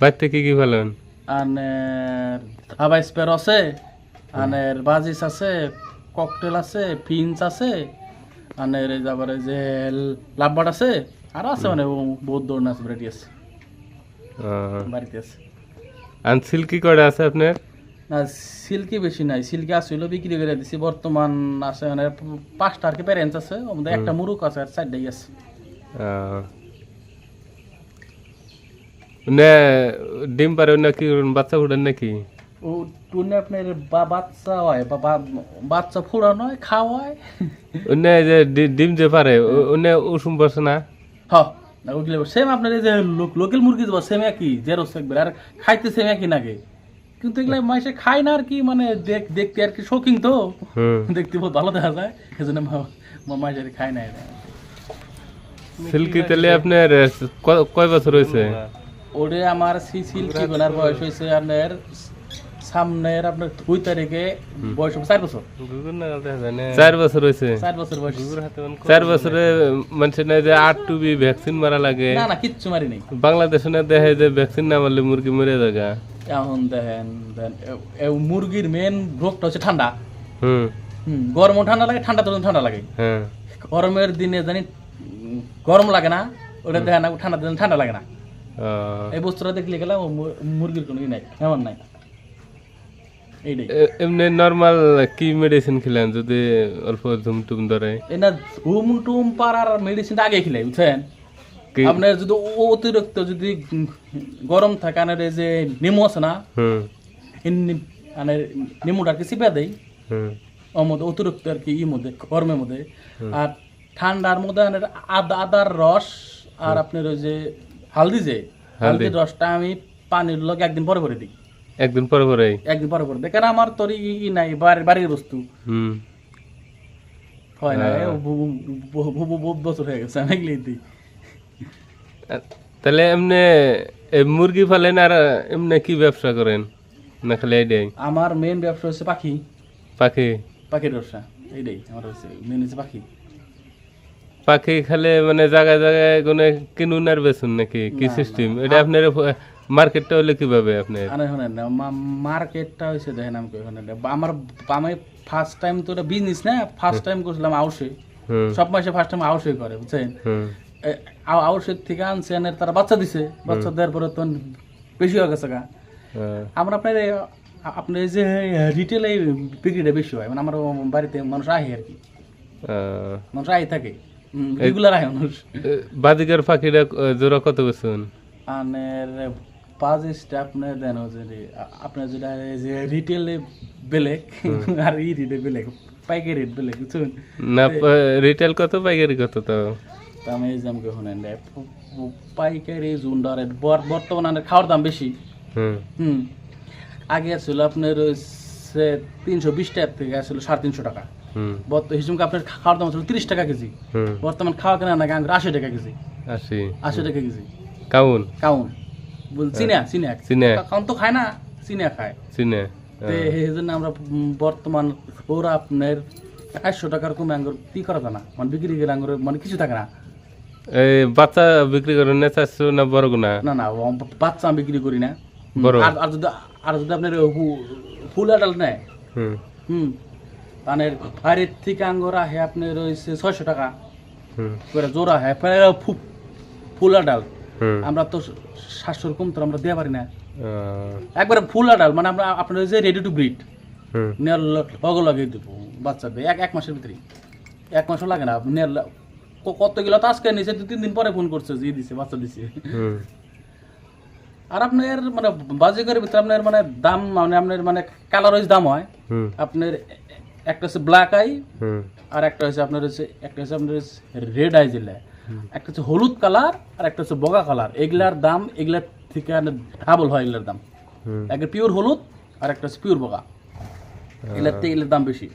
বাড়িতে কি কি ফেলেন আনের হাবা স্পেয়ার আছে আনের বাজিস আছে ককটেল আছে ফিন্স আছে আনের যাবার যে লাভবাট আছে আর আছে মানে বহুত ধরনের আছে ভ্যারাইটি আছে। বাড়িতে আছে। আর সিল্কি কয়টা আছে আপনার? না সিল্কি বেশি নাই সিল্কি আসছিল বিক্রি করে দিছি বর্তমান আছে মানে পাঁচটা আর কি প্যারেন্টস আছে মধ্যে একটা মুরুক আছে আর চারটাই আছে। নে ডিম পারে না কি বাচ্চা ফুটেন নাকি ও টুনে আপনার বা বাচ্চা হয় বা বাচ্চা ফুড়ানো হয় খাওয়া হয় যে ডিম যে পারে ও- অন্য উষুম বসে না হ ওগুলো সেম আপনার এই যে লোকাল মুরগি দেবো সেম একই জেরো একবার আর খাইতে সেম একই নাগে কিন্তু এগুলো মাসে খায় না আর কি মানে দেখ দেখতে আর কি শৌখিন তো দেখতে বহুত ভালো দেখা যায় সেজন্য মাসে খায় না সিল্কি তেলে আপনার কয় বছর হয়েছে ওরে আমার সিসিল ঠিকানার বয়স হয়েছে আপনার সামনের আপনার দুই তারিখে বয়স হবে চার বছর। চার বছর হয়েছে। চার বছর বয়স। চার বছরে মানুষের যে আট টুবি ভ্যাকসিন মারা লাগে। না না কিচ্ছু মারি নেই। বাংলাদেশে না দেখে যে ভ্যাকসিন না মারলে মুরগি মরে যাগা। এখন দেখেন এ মুরগির মেন রোগটা হচ্ছে ঠান্ডা। হুম। গরম ঠান্ডা লাগে ঠান্ডা তো ঠান্ডা লাগে। হ্যাঁ। গরমের দিনে জানি গরম লাগে না ওটা দেখেন না ঠান্ডা দিনে ঠান্ডা লাগে না। এই বস্তুটা দেখলে গেলাম মুরগির কোনো নাই এমন নাই। এমনি নর্মাল কি মেডিসিন খেলেন? যদি অল্প ধুম টুম ধরে। না টুম পাড়ার মেডিসিনটা আগে খেলে বুঝছেন? আপনার যদি অতিরিক্ত যদি গরম থাকে আনের যে নেমু আছে না হুম। মানে নেমুটা আর কি চিপে দেয় মধ্যে অতিরিক্ত আর কি ই মধ্যে গরমের মধ্যে। আর ঠান্ডার মধ্যে আদার রস আর আপনার ওই যে হালদি যে হালদির রসটা আমি পানির লগে একদিন পরে পরে দিই। একদিন পরে পরে? একদিন পরে পরে কেন আমার তোর ই নাই বাড়ির বস্তু। হুম। হয় না বছর হয়ে গেছে আমি এগুলি দিই। তাহলে এমনি মুরগি ফালেন আর এমনি কি ব্যবসা করেন? না খালি এটাই আমার মেন ব্যবসা হচ্ছে পাখি। পাখি? পাখির ব্যবসা এইটাই আমার হচ্ছে মেন হচ্ছে পাখি। পাখি খালে মানে জায়গায় জায়গায় কোনো কিনুন আর বেচুন নাকি? কি সিস্টেম এটা আপনার মার্কেটটা হলে কীভাবে আপনার? আরে শোনেন না মার্কেটটা হয়েছে দেখেন আমি কই আমার আমি ফার্স্ট টাইম তো এটা বিজনেস না ফার্স্ট টাইম করছিলাম আউসে সব মাসে ফার্স্ট টাইম আউসে করে বুঝছেন? হুম। এ, আউ- আউসের থেকে আনছে এনে তারা বাচ্চা দিছে। বাচ্চা দেওয়ার পরে তো বেশি হয়ে গেছে গা। হ্যাঁ, আমরা আপনার আপনার যে রিটেল এই বিক্রিটা বেশি হয়। মানে আমার বাড়িতে মানুষ আহে আর কি। আহ, মানুষ আহে থাকে। রেগুলার আহে মানুষ। এ, বাজিকার পাখিটা জোড়া কত বেচুন আনের পাঁচ স্টেপ আপনার দেন হচ্ছে যে, আ- আপনার যেটা যে রিটেল বেলেগ আর ই রিটে বেলেগ পাইকারি রেট বেলেগ বুঝছেন? না রিটেল কত পাইকারি কত তো আমি এই যে আমাকে শুনেন পাইকারি জুন্ডার বর্তমানে খাওয়ার দাম বেশি। হুম। হুম। আগে ছিল আপনার তিনশো বিশ টাকার থেকে আসছিল সাড়ে তিনশো টাকা। হিসেবে আপনার খাওয়ার দাম ছিল তিরিশ টাকা কেজি। হুম। বর্তমান খাওয়া কেনা না গাঙ্গুর আশি টাকা কেজি। আশি। আশি টাকা কেজি। কাউন? কাউন। বল চিনে চিনে চিনে কাউন তো খায় না চিনে খায়। চিনে এই জন্য আমরা বর্তমান ওরা আপনার একশো টাকার কমে আঙ্গুর কি করা যায় না? মানে বিক্রি করে আঙ্গুর মানে কিছু থাকে না। এই বাচ্চা বিক্রি করেন না চারশো না বড় গুনা না না বাচ্চা আমি বিক্রি করি না। আর যদি আর যদি আপনার ফুল আডাল নেয়। হুম। হুম। পানের বাইরের থেকে আঙ্গুর আহে আপনার রয়েছে ছয়শো টাকা। করে জোড়া হয় ফুল হুম। আমরা তো সাতশোর কম তো আমরা দেওয়া পারি না। একবারে ফুল আডাল মানে আমরা আপনার যে রেডি টু ব্রিড নেওয়ার লগে লগে দেবো বাচ্চাদের এক এক মাসের ভিতরে এক মাসও লাগে না। নেওয়ার কত গেলো তো আজকে নিচে দু তিন দিন পরে ফোন করছে যে দিছে বাচ্চা দিছে। আর আপনার মানে বাজিকের ভিতরে আপনার মানে দাম মানে আপনার মানে কালার ওয়াইজ দাম হয়। আপনার একটা হচ্ছে ব্ল্যাক আই হুম। আর একটা হচ্ছে আপনার হচ্ছে একটা হচ্ছে আপনার রেড আই যেটা একটা হচ্ছে হলুদ কালার আর একটা হচ্ছে বগা কালার এগুলার দাম এগুলার থেকে ডাবল হয় এগুলার দাম। একটা পিওর হলুদ আর একটা হচ্ছে পিওর বগা। এগুলার থেকে এগুলার দাম বেশি।